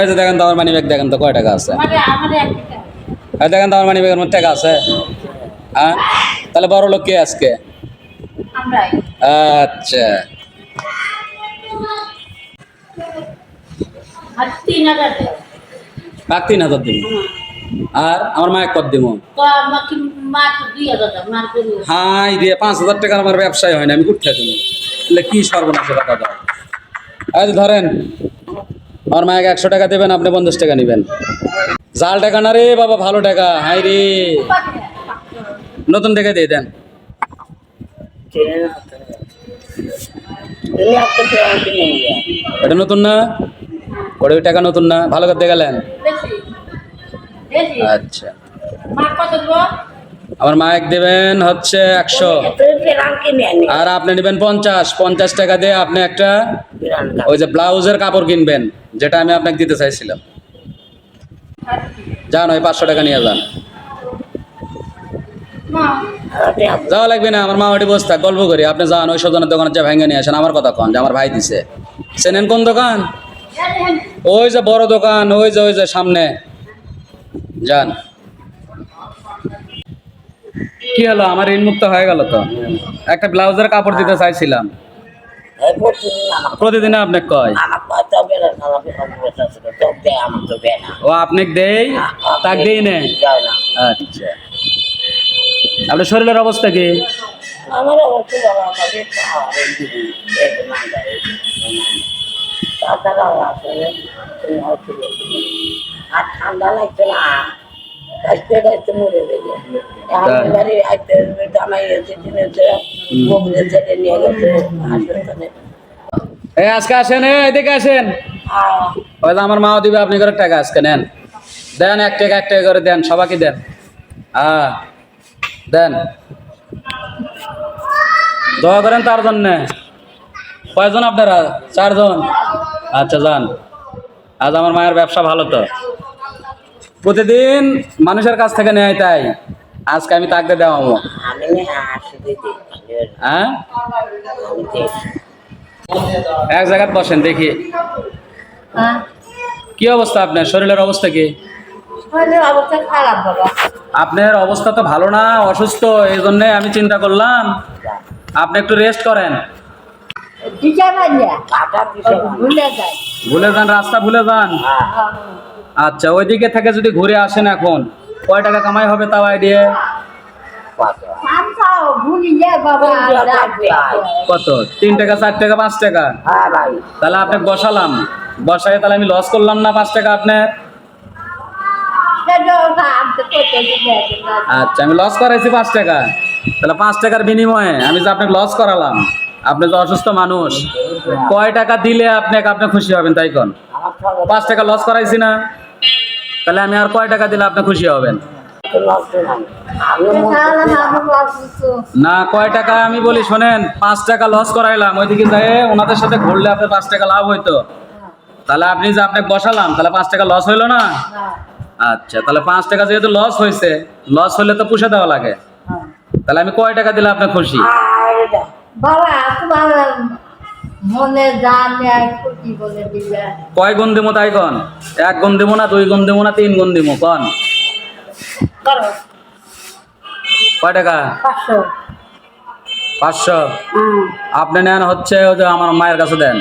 এই যে দেখেন তো আমার মানি ব্যাগ দেখেন তো কয় টাকা আছে? এই দেখেন তো আমার মানি ব্যাগের মধ্যে টাকা আছে? হ্যাঁ? তাহলে বড় লোক কে আজকে? আচ্ছা। আর তিন হাজার দিব। আর আমার মায়ের কত দিব? হাই দিয়ে পাঁচ হাজার টাকার আমার ব্যবসায় হয় না আমি কোথায় দেবো। তাহলে কি সর্বনাশের টাকা দাও এই ধরেন আমার মায়ের একশো টাকা দেবেন, আপনি পঞ্চাশ টাকা নেবেন। জাল টাকা না রে, বাবা, ভালো টাকা। হাই রে। নতুন টাকা দিয়ে দেন। এটা নতুন না? ওটা টাকা নতুন না? ভালো করতে গেলেন আচ্ছা। আমার মায়ের দেবেন হচ্ছে একশো। আর আপনি নেবেন পঞ্চাশ। পঞ্চাশ টাকা দিয়ে আপনি একটা ওই যে ব্লাউজের কাপড় কিনবেন যেটা আমি আপনাকে দিতে চাইছিলাম। যান ওই পাঁচশো টাকা নিয়ে যান। যাওয়া লাগবে না আমার মা ওটি বসে থাক গল্প করি। আপনি যান ওই সজনের দোকানে যা ভেঙে নিয়ে আসেন আমার কথা কন যে আমার ভাই দিছে। চেনেন কোন দোকান? ওই যে বড় দোকান ওই যে ওই যে সামনে। যান। কি হলো? আমার ঋণ মুক্ত হয়ে গেল তো? একটা ব্লাউজের কাপড় দিতে চাইছিলাম। প্রতিদিন আমার প্রতিদিন আপনি কয়? ও, আপনি দেই? তাক দেই নে? আচ্ছা। আপনার শরীরের অবস্থা কি? আমার অবস্থা আর ঠান্ডা লাগছে না। আজকে আসেন এদিকে আসেন যে আমার মাও দিবে, আপনি করে টাকা আজকে নেন। দেন এক টাকা এক টাকা করে দেন, সবাইকে দেন। হ্যাঁ দেন। দোয়া করেন তার জন্যে। কয়জন আপনারা? চারজন? আচ্ছা যান। আজ আমার মায়ের ব্যবসা ভালো তো। প্রতিদিন মানুষের কাছ থেকে নেয় তাই। আজকে আমি তাকে না আসি হ্যাঁ? এক জায়গায় বসেন দেখি। হ্যাঁ। কি অবস্থা আপনার? শরীরের অবস্থা কি? শরীরের অবস্থা খারাপ বাবা। আপনার অবস্থা তো ভালো না অসুস্থ এই জন্যে আমি চিন্তা করলাম আপনি একটু রেস্ট করেন। ভুলে যান রাস্তা ভুলে যান। হ্যাঁ। আচ্ছা ওইদিকে থেকে যদি ঘুরে আসেন এখন, কয় টাকা কামাই হবে তাও আইডিয়া কত? তিন টাকা, চার টাকা, পাঁচ টাকা? তাহলে আপনি বসালাম। বসাই তাহলে আমি লস করলাম না পাঁচ টাকা আপনার? আচ্ছা আমি লস করাইছি পাঁচ টাকা। তাহলে পাঁচ টাকার বিনিময়ে আমি যে আপনাকে লস করালাম, আপনি যে অসুস্থ মানুষ, কয় টাকা দিলে আপনাকে আপনি খুশি হবেন তাই কোন? পাঁচ টাকা লস করাইছি না। তাহলে আমি আর কয় টাকা দিলে আপনি খুশি হবেন? না, কয় টাকা আমি বলি, শোনেন, পাঁচ টাকা লস করাইলাম, ওইদিকে যায় ওনাদের সাথে ঘুরলে আপনার পাঁচ টাকা লাভ হইতো। তাহলে আপনি যে আপনাকে বসালাম, তাহলে পাঁচ টাকা লস হইল না? আচ্ছা তাহলে পাঁচ টাকা যেহেতু লস হয়েছে লস হলে তো পুষে দেওয়া লাগে। তাহলে আমি কয় টাকা দিলে আপনি খুশি? বাবা মনে বলে দিবে। কয় গুণ দেবো তাই কন? এক গুণ দিমো না দুই গুণ দিমো না তিন গুণ দেবো কন? কয় টাকা? পাঁচশো। পাঁচশো। আপনি নেন হচ্ছে ওই যে আমার মায়ের কাছে দেন।